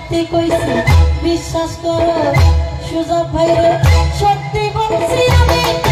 সত্যি কইছি বিশ্বাস করো সুযোগ ভাইরে সত্যি বলছি আমি।